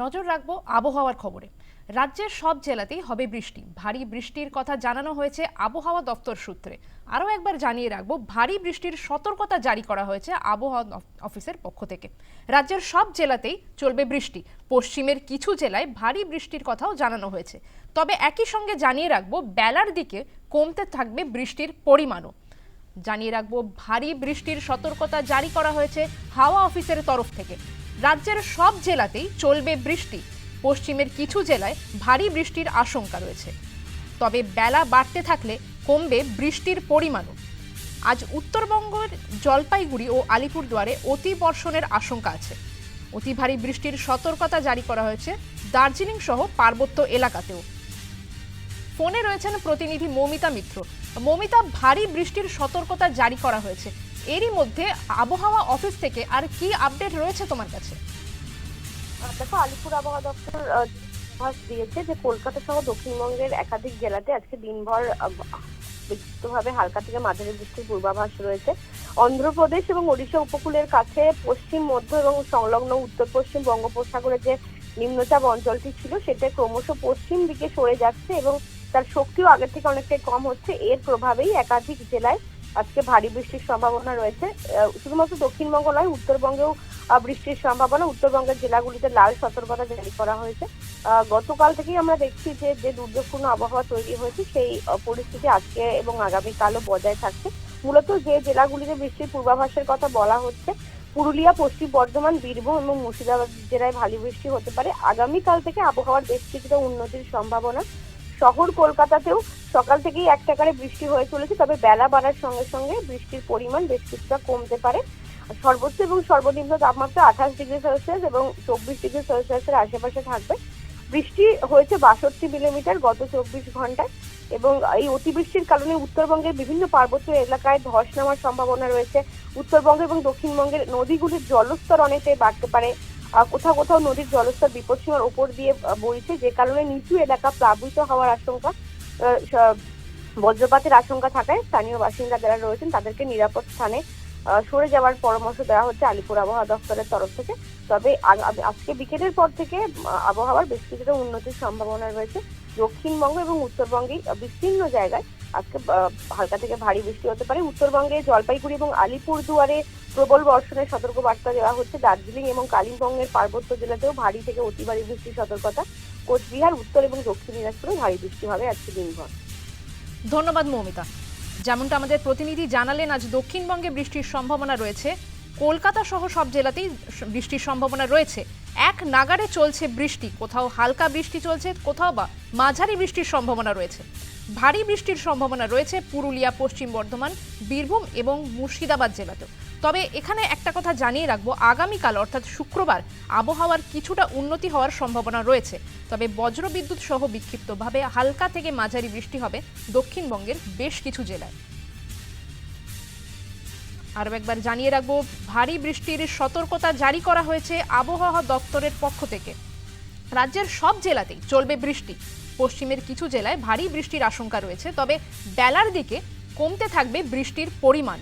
নজর রাখব আবহাওয়ার খবরে। রাজ্যের সব জেলাতেই হবে বৃষ্টি। ভারী বৃষ্টির কথা জানানো হয়েছে আবহাওয়া দপ্তর সূত্রে। আরও একবার জানিয়ে রাখব, ভারী বৃষ্টির সতর্কতা জারি করা হয়েছে আবহাওয়া অফিসের পক্ষ থেকে। রাজ্যের সব জেলাতেই চলবে বৃষ্টি। পশ্চিমের কিছু জেলায় ভারী বৃষ্টির কথাও জানানো হয়েছে। তবে একই সঙ্গে জানিয়ে রাখব, বেলার দিকে কমতে থাকবে বৃষ্টির পরিমাণও। জানিয়ে রাখব, ভারী বৃষ্টির সতর্কতা জারি করা হয়েছে হাওয়া অফিসের তরফ থেকে। রাজ্যের সব জেলাতেই চলবে বৃষ্টি। পশ্চিমের কিছু জেলায় ভারী বৃষ্টির আশঙ্কা রয়েছে। তবে বেলা বাড়তে থাকলে কমবে বৃষ্টির পরিমাণও। আজ উত্তরবঙ্গের জলপাইগুড়ি ও আলিপুরদুয়ারে অতি বর্ষণের আশঙ্কা আছে। অতি ভারী বৃষ্টির সতর্কতা জারি করা হয়েছে দার্জিলিং সহ পার্বত্য এলাকাতেও। ফোনে রয়েছেন প্রতিনিধি মৌমিতা মিত্র। মৌমিতা, ভারী বৃষ্টির সতর্কতা জারি করা হয়েছে। এরই মধ্যে আবহাওয়া অফিস থেকে আর কি আপডেট রয়েছে তোমার কাছে? দেখো, আলিপুর আবহাওয়া দপ্তর দিয়েছে যে কলকাতা সহ দক্ষিণবঙ্গের একাধিক জেলাতে আজকে দিনভর বিক্ষিপ্তভাবে হালকা থেকে মাঝারি বৃষ্টির পূর্বাভাস রয়েছে। অন্ধ্রপ্রদেশ এবং ওড়িশা উপকূলের কাছে, পশ্চিম, মধ্য এবং সংলগ্ন উত্তর পশ্চিম বঙ্গোপসাগরের যে নিম্নচাপ অঞ্চলটি ছিল, সেটা ক্রমশ পশ্চিম দিকে সরে যাচ্ছে এবং তার শক্তিও আগের থেকে অনেকটাই কম হচ্ছে। এর প্রভাবেই একাধিক জেলায় আজকে ভারী বৃষ্টির সম্ভাবনা রয়েছে। শুধুমাত্র দক্ষিণবঙ্গ নয়, উত্তরবঙ্গেও বৃষ্টির সম্ভাবনা। উত্তরবঙ্গের জেলাগুলিতে লাল সতর্কতা জারি করা হয়েছে। গতকাল থেকেই আমরা দেখছি যে যে দুর্যোগপূর্ণ আবহাওয়া তৈরি হয়েছে, সেই পরিস্থিতি আজকে এবং আগামীকালও বজায় থাকছে। মূলত যে জেলাগুলিতে বৃষ্টির পূর্বাভাসের কথা বলা হচ্ছে, পুরুলিয়া, পশ্চিম বর্ধমান, বীরভূম এবং মুর্শিদাবাদ জেলায় ভারী বৃষ্টি হতে পারে। আগামীকাল থেকে আবহাওয়ার বেশ কিছুটা উন্নতির সম্ভাবনা শহর কলকাতাতেও সকাল থেকেই এক টাকারে বৃষ্টি হয়ে চলেছে, তবে বেলা বাড়ার সঙ্গে সঙ্গে বৃষ্টির পরিমাণ বেশ কিছুটা কমতে পারে। সর্বোচ্চ এবং সর্বনিম্ন তাপমাত্রা আঠাশ ডিগ্রি সেলসিয়াস এবং চব্বিশ ডিগ্রি সেলসিয়াসের আশেপাশে থাকবে। বৃষ্টি হয়েছে বাষট্টি মিলিমিটার গত চব্বিশ ঘন্টায় এবং এই অতিবৃষ্টির কারণে উত্তরবঙ্গের বিভিন্ন পার্বত্য এলাকায় ধস নামার সম্ভাবনা রয়েছে। উত্তরবঙ্গ এবং দক্ষিণবঙ্গের নদীগুলির জলস্তর অনেকটাই বাড়তে পারে। কোথাও কোথাও নদীর জলস্তর বিপদসীমার উপর দিয়ে বইছে। যে কারণে নিচু এলাকা প্লাবিত হওয়ার আশঙ্কা বজ্রপাতের আশঙ্কা থাকায় স্থানীয় বাসিন্দা যারা রয়েছেন তাদেরকে নিরাপদ স্থানে সরে যাওয়ার পরামর্শ দেওয়া হচ্ছে আলিপুর আবহাওয়া দপ্তরের তরফ থেকে। তবে আজকে বিকেলের পর থেকে আবহাওয়ার বেশ কিছুটা উন্নতির সম্ভাবনা রয়েছে। দক্ষিণবঙ্গ এবং উত্তরবঙ্গে বিস্তীর্ণ জায়গায় আজকে হালকা থেকে ভারী বৃষ্টি হতে পারে। উত্তরবঙ্গে জলপাইগুড়ি এবং আলিপুরদুয়ারে প্রবল বর্ষণের সতর্ক বার্তা দেওয়া হচ্ছে। দার্জিলিং এবং কালিম্পংয়ের পার্বত্য জেলাতেও ভারী থেকে অতি ভারী বৃষ্টির সতর্কতা। কোচবিহার, উত্তর এবং দক্ষিণ দিনাজপুরে ভারী বৃষ্টি হবে আজকে দিনভর। ধন্যবাদ মৌমিতা। যেমনটা আমাদের প্রতিনিধি জানালেন, আজ দক্ষিণবঙ্গে বৃষ্টির সম্ভাবনা রয়েছে। কলকাতা সহ সব জেলাতেই বৃষ্টির সম্ভাবনা রয়েছে। এক নাগারে চলছে বৃষ্টি, কোথাও হালকা বৃষ্টি চলছে, কোথাও বা মাঝারি বৃষ্টির সম্ভাবনা রয়েছে। ভারী বৃষ্টির সম্ভাবনা রয়েছে পুরুলিয়া, পশ্চিম বর্ধমান, বীরভূম এবং মুর্শিদাবাদ জেলাতেও। তবে এখানে একটা কথা জানিয়ে রাখব, আগামীকাল অর্থাৎ শুক্রবার আবহাওয়ার কিছুটা উন্নতি হওয়ার সম্ভাবনা রয়েছে। তবে বজ্রবিদ্যুৎ সহ বিক্ষিপ্তভাবে হালকা থেকে মাঝারি বৃষ্টি হবে দক্ষিণবঙ্গের বেশ কিছু জেলায়। আরও একবার জানিয়ে রাখব, ভারী বৃষ্টির সতর্কতা জারি করা হয়েছে আবহাওয়া দপ্তরের পক্ষ থেকে। রাজ্যের সব জেলাতেই চলবে বৃষ্টি। পশ্চিমের কিছু জেলায় ভারী বৃষ্টির আশঙ্কা রয়েছে, তবে বেলার দিকে কমতে থাকবে বৃষ্টির পরিমাণ।